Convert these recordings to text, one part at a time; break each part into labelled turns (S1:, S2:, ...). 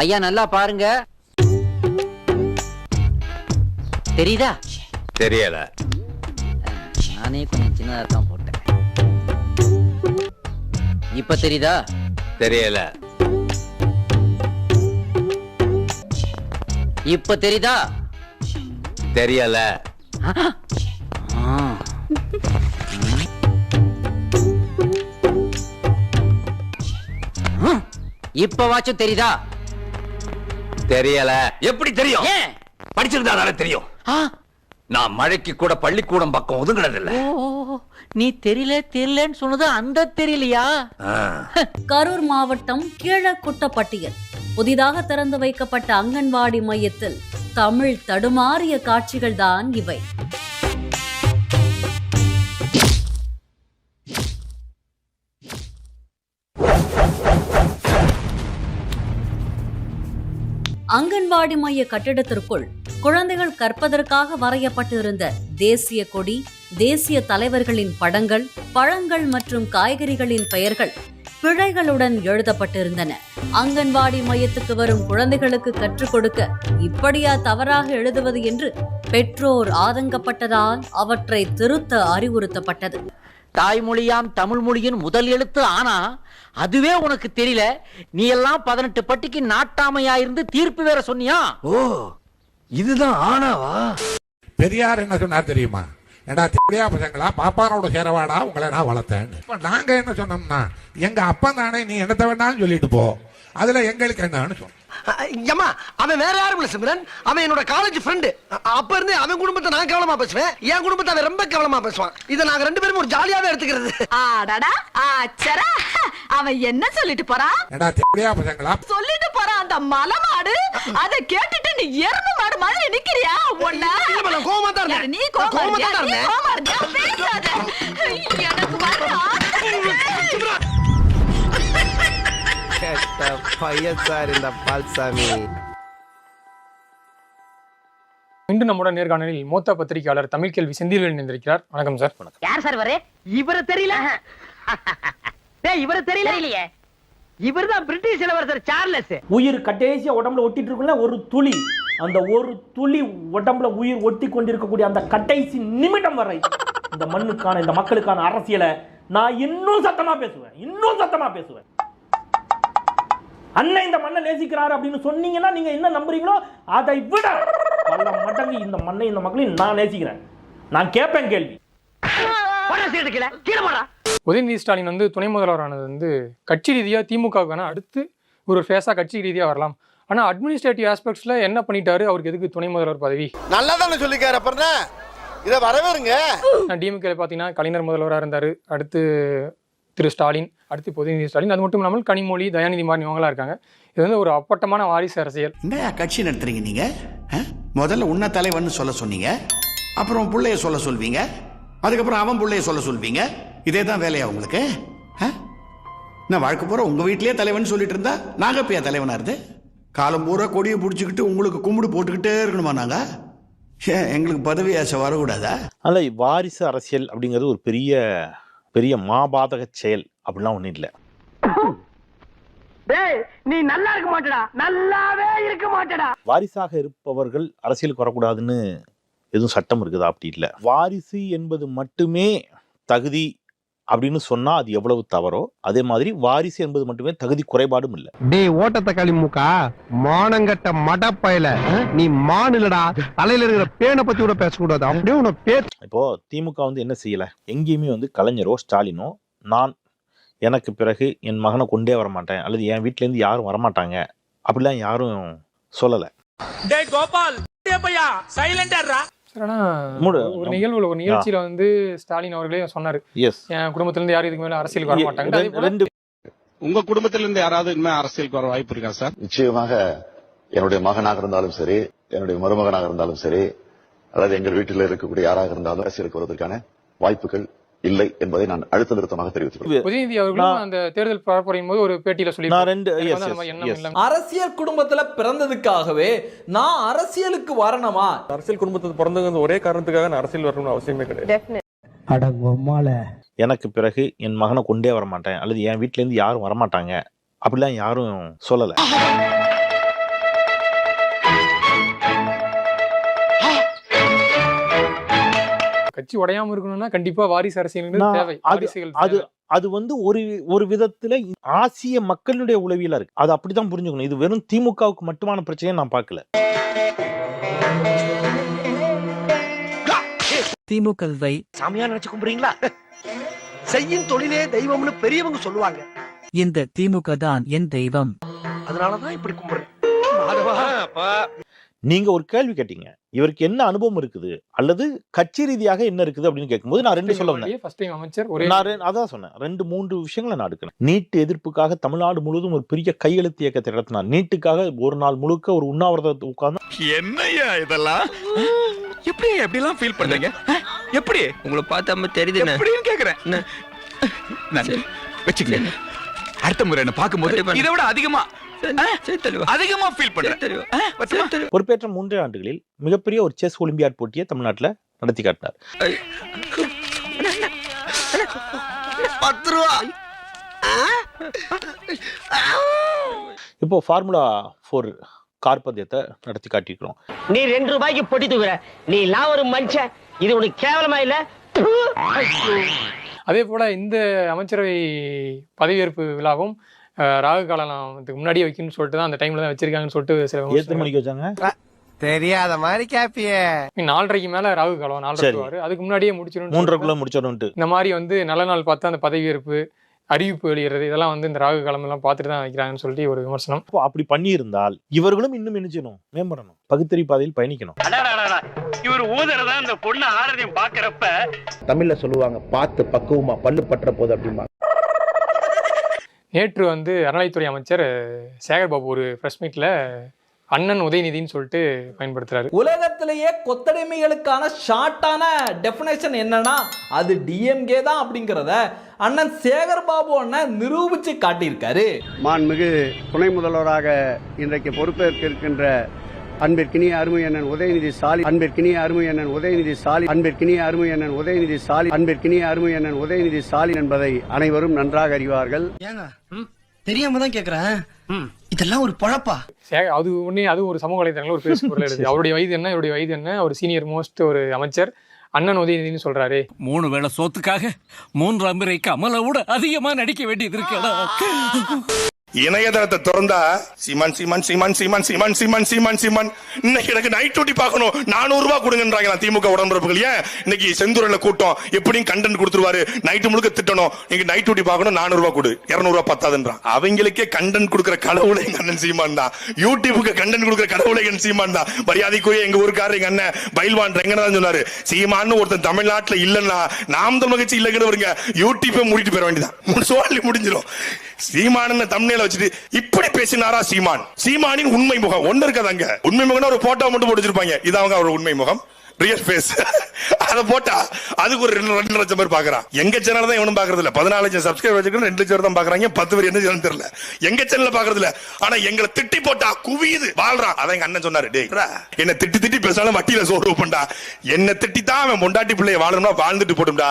S1: ஐயா நல்லா பாருங்க. தெரியுதா?
S2: தெரியல.
S1: நானே கொஞ்சம் சின்னதா தான் போட்டேன். இப்ப தெரியுதா?
S2: தெரியல.
S1: இப்ப தெரியுதா?
S2: தெரியல.
S1: இப்ப வாச்சும் தெரியுதா?
S2: தெரியல. எப்படி தெரியும்? படிச்சிருந்தாதானே தெரியும். நான் மழைக்கு கூட பள்ளிக்கூடம் பக்கம் ஒதுங்கினது இல்ல
S1: நீ தெரியல தெரியலன்னு சொன்னது அந்த தெரியலையா?
S3: கரூர் மாவட்டம் கீழக்குட்டப்பட்டியில் புதிதாக திறந்து வைக்கப்பட்ட அங்கன்வாடி மையத்தில் தமிழ் தடுமாறிய காட்சிகள் தான் இவை. அங்கன்வாடி மைய கட்டிடத்திற்குள் குழந்தைகள் கற்பதற்காக வரையப்பட்டிருந்த தேசிய கொடி தேசிய தலைவர்களின் படங்கள் பழங்கள் மற்றும் காய்கறிகளின் பெயர்கள் பிழைகளுடன் எழுதப்பட்டிருந்தன. அங்கன்வாடி மையத்துக்கு வரும் குழந்தைகளுக்கு கற்றுக் கொடுக்க இப்படியா தவறாக எழுதுவது என்று பெற்றோர் ஆதங்கப்பட்டதால் அவற்றை திருத்த அறிவுறுத்தப்பட்டது.
S1: தாய்மொழியாம் தமிழ் மொழியின் முதல் எழுத்து ஆனா அதுவே உனக்கு தெரியல. நீ எல்லாம் பதினெட்டு பட்டிக்கு நாட்டாமையா இருந்து தீர்ப்பு வேற சொன்னியா?
S2: ஓ இதுதான் ஆனாவா
S4: பெரியார் என்ன சொன்னார் தெரியுமா? ஏடா தெரியா பசங்களா பாப்பாரோட சேரவாடா உங்களை நான் வளர்த்தேன். இப்ப நாங்க என்ன சொன்னோம்னா எங்க அப்பன் தானே நீ என்னத்த வேணாலும் சொல்லிட்டு போ. அதுல எங்களுக்கு என்னன்னு சொன்னோம்.
S5: ஏமா அவன் வேற யாரும் இல்ல சிம்ரன். அவன் என்னோட காலேஜ் ஃப்ரெண்டு அப்ப இருந்து அவன் குடும்பத்தை நான் கவனமா பேசுவேன். என் குடும்பத்தை அவன் ரொம்ப கவனமா பேசுவான். இதை நாங்க ரெண்டு பேரும் ஒரு ஜாலியாவே எடுத்துக்கிறது.
S6: ஆடாடா ஆச்சரா. அவன் என்ன சொல்லிட்டு போறான்? சொல்லிட்டு போறான் அந்த மலமாடு அத கேட்டுட்டு நீ எருமை மாடு மாதிரி நிக்கிறியா
S5: தான் இருந்தேன்.
S6: நீ கோவமா இருந்தியா?
S5: தான்?
S6: பேசாத.
S7: பையன் சார் இந்த பால்சாமி.
S8: இன்று நம்முடன் நேர்காணலில் மூத்த பத்திரிகையாளர் தமிழ் கேள்வி செந்தில்வேல் இணைந்திருக்கிறார். வணக்கம் சார்.
S5: யார் சார் வரே இவரை தெரியல. டேய் இவரை தெரியல. தெரியலையே. இவர்தான் பிரிட்டிஷ் இளவரசர் சார்லஸ்.
S9: உயிர் கடைசியா உடம்புல ஒட்டிட்டு இருக்குல்ல ஒரு துளி. அந்த ஒரு துளி உடம்புல உயிர் ஒட்டி கொண்டிருக்கக்கூடிய அந்த கடைசி நிமிடம் வரை இந்த மண்ணுக்கான இந்த மக்களுக்கான அரசியலை நான் இன்னும் சத்தமா பேசுவேன். இன்னும் சத்தமா பேசுவேன். அண்ணன் இந்த மண்ணை நேசிக்கிறாரு அப்படின்னு சொன்னீங்கன்னா நீங்க என்ன நம்புறீங்களோ அதை விட பல மடங்கு இந்த மண்ணை இந்த மக்களையும் நான் நேசிக்கிறேன். நான் கேட்பேன் கேள்வி.
S5: கீழே. போடா.
S8: உதயநிதி ஸ்டாலின் வந்து துணை முதல்வரானது வந்து கட்சி ரீதியாக திமுகவுக்கான அடுத்து ஒரு ஃபேஸாக கட்சி ரீதியாக வரலாம். ஆனால் அட்மினிஸ்ட்ரேட்டிவ் ஆஸ்பெக்ட்ஸில் என்ன பண்ணிட்டாரு? அவருக்கு எதுக்கு துணை முதல்வர் பதவி?
S7: நல்லா தானே சொல்லிக்காரு அப்புறம் இத வரவேறுங்க.
S8: டிஎம்கே பார்த்தீங்கன்னா கலைஞர் முதல்வராக இருந்தார். அடுத்து திரு ஸ்டாலின் அடுத்து இப்போ உதயநிதி ஸ்டாலின். அது மட்டும் இல்லாமல் கனிமொழி தயாநிதி மாறன் இவங்களாம் இருக்காங்க. இது வந்து ஒரு அப்பட்டமான வாரிசு அரசியல்.
S10: என்னையா கட்சி நடத்துறீங்க நீங்க? ஆ? முதல்ல உன்ன தலைவன் சொல்ல சொன்னீங்க. அப்புறம் புள்ளைய சொல்ல சொல்வீங்க. அதுக்கப்புறம் அவன் புள்ளைய சொல்ல சொல்வீங்க. இதே தான் வேலையா உங்களுக்கு? ஆ? நான் வாழ்க்கை பூரா உங்க வீட்லயே தலைவன் சொல்லிட்டு இருந்தா நாங்க எப்பயா தலைவனா இருந்து? காலம் பூரா கொடியை பிடிச்சிக்கிட்டு உங்களுக்கு கும்பிடு போட்டுக்கிட்டே இருக்கணுமா நாங்க? எங்களுக்கு பதவி ஆசை வரக்கூடாதா?
S11: அதில் வாரிசு அரசியல் அப்படிங்கிறது ஒரு பெரிய பெரிய மாபாதக செயல் அப்படிலாம் ஒன்றும் இல்லை.
S5: நீ நல்லா இருக்க மாட்டடா. நல்லாவே இருக்க மாட்டடா.
S11: வாரிசாக இருப்பவர்கள் அரசியலுக்கு வரக்கூடாதுன்னு எதுவும் சட்டம் இருக்குதா? அப்படி இல்லை. வாரிசு என்பது மட்டுமே தகுதி அப்படின்னு சொன்னா அது எவ்வளவு தவறோ அதே மாதிரி வாரிசு என்பது மட்டுமே தகுதி குறைபாடும் இல்லை.
S7: டேய் ஓட்ட தக்காளி மூக்கா? மானங்கட்ட மடப்பயல. நீ மானுலடா தலையில இருக்கிற பேனை பத்தி கூட பேசக்கூடாது. அப்படியே உன பேச்சு
S11: இப்போ திமுக வந்து என்ன செய்யல? எங்கேயுமே வந்து கலைஞரோ ஸ்டாலினோ நான் எனக்கு பிறகு என் மகனை கொண்டே வர மாட்டேன் அல்லது என் வீட்ல இருந்து யாரும் வரமாட்டாங்க. அப்படிலாம் யாரும் சொல்லலை.
S8: சார் ஆனால்
S11: மூடு.
S8: ஒரு நிகழ்வுல ஒரு நிகழ்ச்சியில் வந்து ஸ்டாலின் அவர்களே சொன்னார்.
S11: எஸ்
S8: என் குடும்பத்திலேருந்து யாரும் இதுக்கு மேலே அரசியலுக்கு வர மாட்டாங்க.
S7: உங்க குடும்பத்துல இருந்து யாராவது இனிமே அரசியலுக்கு வர வாய்ப்பு இருக்கா சார்
S10: நிச்சயமாக என்னுடைய மகனாக இருந்தாலும் சரி என்னுடைய மருமகனாக இருந்தாலும் சரி அல்லது எங்கள் வீட்டில் இருக்கக்கூடிய யாராக இருந்தாலும் அரசியலுக்கு வருவதற்கான வாய்ப்புகள் இல்லை என்பதை நான் அழுத்த நிறுத்தமாக தெரிவித்துள்ளேன்
S8: உதயநிதி அவர்களும்
S11: நான்-
S8: அந்த தேர்தல் பரப்புரையின் போது ஒரு பேட்டியில
S11: நான்
S8: சொல்லி
S11: ரெண்டு
S9: அரசியல் குடும்பத்துல பிறந்ததுக்காகவே நான் அரசியலுக்கு வரணுமா?
S7: அரசியல் குடும்பத்துக்கு பிறந்தவங்க ஒரே காரணத்துக்காக நான் அரசியல் வரணும்னு அவசியமே கிடையாது.
S11: எனக்கு பிறகு என் மகனை கொண்டே வர மாட்டேன் அல்லது என் வீட்ல இருந்து யாரும் வரமாட்டாங்க. அப்படிலாம் யாரும் சொல்லலை.
S8: கட்சி உடையாம இருக்கணும்னா கண்டிப்பா வாரிசு அரசியல் தேவை.
S11: அது- அது வந்து ஒரு ஒரு விதத்துல ஆசிய மக்களுடைய உளவியலா இருக்கு. அது அப்படிதான் புரிஞ்சுக்கணும். இது வெறும் திமுகவுக்கு மட்டுமான பிரச்சனையை நான் பார்க்கல.
S12: திமுகவை
S5: சாமியா நினைச்சு கும்பிடுறீங்களா செய்யும் தொழிலே தெய்வம்னு பெரியவங்க சொல்லுவாங்க.
S12: இந்த திமுக தான் என் தெய்வம்.
S5: அதனாலதான் இப்படி கும்பிடுறேன்
S11: நீங்க ஒரு கேள்வி கேட்டீங்க. இவருக்கு என்ன அனுபவம் இருக்குது? அல்லது கட்சி ரீதியாக என்ன இருக்குது அப்படின்னு கேட்கும்போது நான் ரெண்டு சொல்ல வந்தேன்.
S8: ஃபர்ஸ்ட் டைம் அமைச்சர் ஒரே
S11: நான் அதான் சொன்னேன். ரெண்டு மூன்று விஷயங்களை நான் எடுக்கிறேன். நீட் எதிர்ப்புக்காக தமிழ்நாடு முழுவதும் ஒரு பெரிய கையெழுத்து இயக்கத்தை நடத்தினார். நீட்டுக்காக ஒரு நாள் முழுக்க ஒரு உண்ணாவிரதத்தை உட்கார்ந்து
S2: என்னையா இதெல்லாம்? எப்படி எப்படி எல்லாம் ஃபீல் பண்றீங்க? எப்படி?
S13: உங்களை பார்த்தா தெரியுது
S2: எப்படின்னு கேக்குறேன். வச்சுக்கல அடுத்த முறை என்ன பார்க்கும்போது இதை விட அதிகமா அதிகமா ஃபீல் பண்றேன்?
S11: பொறுப்பேற்ற மூன்றே ஆண்டுகளில் மிகப்பெரிய ஒரு செஸ் ஒலிம்பியாட் போட்டியை தமிழ்நாட்டுல நடத்தி காட்டினார்.
S5: பத்து ரூபா.
S11: இப்போ ஃபார்முலா ஃபோர் கார் பந்தயத்தை நடத்தி காட்டியிருக்கிறோம்.
S1: நீ ரெண்டு ரூபாய்க்கு பொட்டி தூக்குற. நீ எல்லாம் ஒரு மனுஷன் இது உனக்கு கேவலமா இல்ல?
S8: அதே போல இந்த அமைச்சரவை பதவியேற்பு விழாவும் ராகு காலத்துக்கு முன்னாடியே வைக்கணும்னு சொல்லிட்டு தான் அந்த டைம்ல தான் வச்சிருக்காங்கன்னு சொல்லிட்டு சில
S11: எத்தனை. மணிக்கு வச்சாங்க?
S7: தெரியாத மாதிரி கேப்பியே.
S8: நாலரைக்கு மேல ராகு காலம் நாலரை. அதுக்கு முன்னாடியே முடிச்சிடும்
S11: மூன்றரைக்குள்ள முடிச்சிடணும்ட்டு
S8: இந்த மாதிரி வந்து நல்ல நாள் பார்த்து அந்த பதவியேற்பு அறிவிப்பு வெளியிடுறது இதெல்லாம் வந்து இந்த ராகு காலம் எல்லாம் பார்த்துட்டு தான் வைக்கிறாங்கன்னு சொல்லிட்டு ஒரு விமர்சனம்.
S11: அப்போ அப்படி பண்ணியிருந்தால் இவர்களும் இன்னும் என்ன செய்யணும்? மேம்படணும். பகுத்தறி பாதையில் பயணிக்கணும்.
S13: இவர் ஊதுறதா அந்த பொண்ணு ஆரதையும் பாக்குறப்ப
S7: தமிழ்ல சொல்லுவாங்க பார்த்து பக்குவமா பல்லு பற்ற போது அப்படிமா
S8: நேற்று வந்து அறநிலைத்துறை அமைச்சர் அஹ், சேகர் பாபு ஒரு ப்ரெஸ் மீட்ல அண்ணன் உதயநிதின்னு சொல்லிட்டு பயன்படுத்துறாரு.
S9: உலகத்திலேயே கொத்தடிமைகளுக்கான ஷார்ட்டான டெஃபினேஷன் என்னன்னா அது டிஎம்கே தான் அப்படிங்கிறத அண்ணன் சேகர் பாபு அண்ணன் நிரூபிச்சு காட்டியிருக்காரு.
S7: மாண்புமிகு துணை முதல்வராக இன்றைக்கு பொறுப்பேற்க இருக்கின்ற அன்பிற்கினிய அருமை அண்ணன் உதயநிதி ஸ்டாலின் அன்பிற்கினிய அருமை அண்ணன் உதயநிதி ஸ்டாலின் அன்பிற்கினிய அருமை அண்ணன் உதயநிதி ஸ்டாலின் அன்பிற்கினிய அருமை அண்ணன் உதயநிதி ஸ்டாலின் என்பதை அனைவரும் நன்றாக அறிவார்கள்.
S5: ஏங்க தெரியாம தான் கேக்குறேன். இதெல்லாம் ஒரு பொழப்பா?
S8: அது உடனே அது ஒரு சமூக வலைதளங்கள் ஒரு பேசு பொருள் எடுத்து அவருடைய வயது என்ன இவருடைய வயது என்ன அவர் சீனியர் மோஸ்ட் ஒரு அமைச்சர் அண்ணன் உதயநிதினு சொல்றாரு.
S12: மூணு வேளை சோத்துக்காக மூன்றாம் முறை கமலை விட அதிகமா நடிக்க வேண்டியது இருக்கடா.
S2: இணையதளத்தை திறந்தா சிமன் சிமன் சிமன் சிமன் சிமன் சிமன் சிமன் சிமன். இன்னைக்கு எனக்கு நைட் டியூட்டி பார்க்கணும். நானூறு ரூபாய் கொடுங்கன்றாங்க திமுக உடன்பிறப்புகள் ஏன்? இன்னைக்கு செந்தூரில் கூட்டம். எப்படியும் கண்டென்ட் கொடுத்துருவாரு. நைட்டு முழுக்க திட்டணும். நீங்க நைட் டியூட்டி பார்க்கணும். நானூறு ரூபாய் கொடு. இருநூறு ரூபாய் பத்தாதுன்றான். அவங்களுக்கே கண்டென்ட் கொடுக்குற கடவுளை எங்க அண்ணன் சீமான் தான். யூடியூபுக்கு கண்டென்ட் கொடுக்குற கடவுளை எங்க சீமான் தான். மரியாதைக்குரிய எங்க ஊருக்காரர் எங்க அண்ணன் பயில்வான் ரெங்கநாதன் சொன்னாரு. சீமான்னு ஒருத்தன் தமிழ்நாட்டில் இல்லைன்னா நாம் தமிழ் கட்சி இல்லைன்னு வருங்க யூடியூப்பை மூடிட்டு போயிட வேண்டியதான் சோழி முடிஞ்சிடும் சீமான் தமிழ்ல வச்சுட்டு இப்படி பேசினாரா சீமான்? சீமானின் உண்மை முகம். ஒண்ணு இருக்காதாங்க உண்மை முகம் ஒரு போட்டோ மட்டும் போட்டு இது அவங்க அவர் உண்மை முகம். ரியல் ஃபேஸ் அத போட்டா அதுக்கு ஒரு ரெண்டு ரெண்டு லட்சம் பேர் பாக்குறான் எங்க சேனல் தான் இவனும் பாக்குறது இல்ல பதினாலு லட்சம் சப்ஸ்கிரைபர் வச்சுக்கணும் ரெண்டு லட்சம் தான் பாக்குறாங்க பத்து பேர் என்ன சேனல் தெரியல. எங்க சேனல்ல பாக்குறது இல்ல ஆனா எங்களை திட்டி போட்டா குவியுது. வாழ்றான். அதான் எங்க அண்ணன் சொன்னாரு. டேய் என்ன திட்டி திட்டி பேசாலும் வட்டியில சோறு பண்ணா என்ன திட்டி தான் அவன் பொண்டாட்டி பிள்ளைய வாழணும்னா வாழ்ந்துட்டு போட்டும்டா.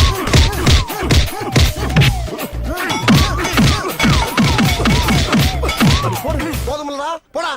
S5: போதுமில்லடா போடா.